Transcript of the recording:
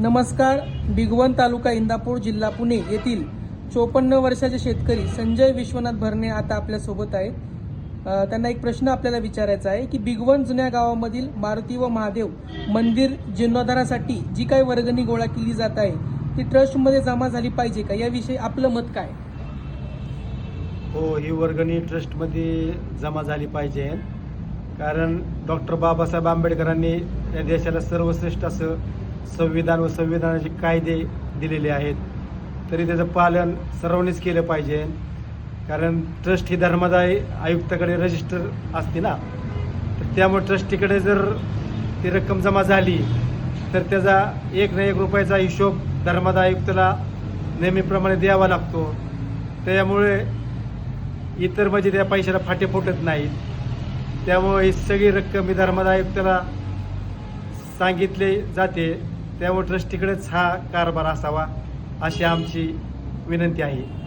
नमस्कार. भिगवण तालुका इंदापूर जिल्हा पुणे येथील चोपन्न वर्षाचे शेतकरी संजय विश्वनाथ भरणे आता आपल्यासोबत आहेत. त्यांना एक प्रश्न आपल्याला विचारायचा आहे की भिगवण जुन्या गावामधील मारुती व महादेव मंदिर जीर्णोद्धारासाठी जी काही वर्गणी गोळा केली जात आहे ती ट्रस्टमध्ये जमा झाली पाहिजे का? याविषयी आपलं मत काय? हो ही वर्गणी ट्रस्टमध्ये जमा झाली पाहिजे. कारण डॉक्टर बाबासाहेब आंबेडकरांनी या देशाला सर्वश्रेष्ठ असं संविधान व संविधानाचे कायदे दिलेले आहेत. तरी त्याचं पालन सर्वांनीच केलं पाहिजे. कारण ट्रस्ट ही धर्मदाय आयुक्ताकडे रजिस्टर असते ना. तर त्यामुळे ट्रस्टीकडे जर ती रक्कम जमा झाली तर त्याचा एक ना एक रुपयाचा हिशोब धर्मदाय आयुक्ताला नेहमीप्रमाणे द्यावा लागतो. त्यामुळे इतर म्हणजे त्या पैशाला फाटे फुटत नाहीत. त्यामुळे ही सगळी रक्कम ही धर्मदाय आयुक्ताला सांगितले जाते. त्यामुळे ट्रस्टीकडेच हा कारभार असावा अशी आमची विनंती आहे.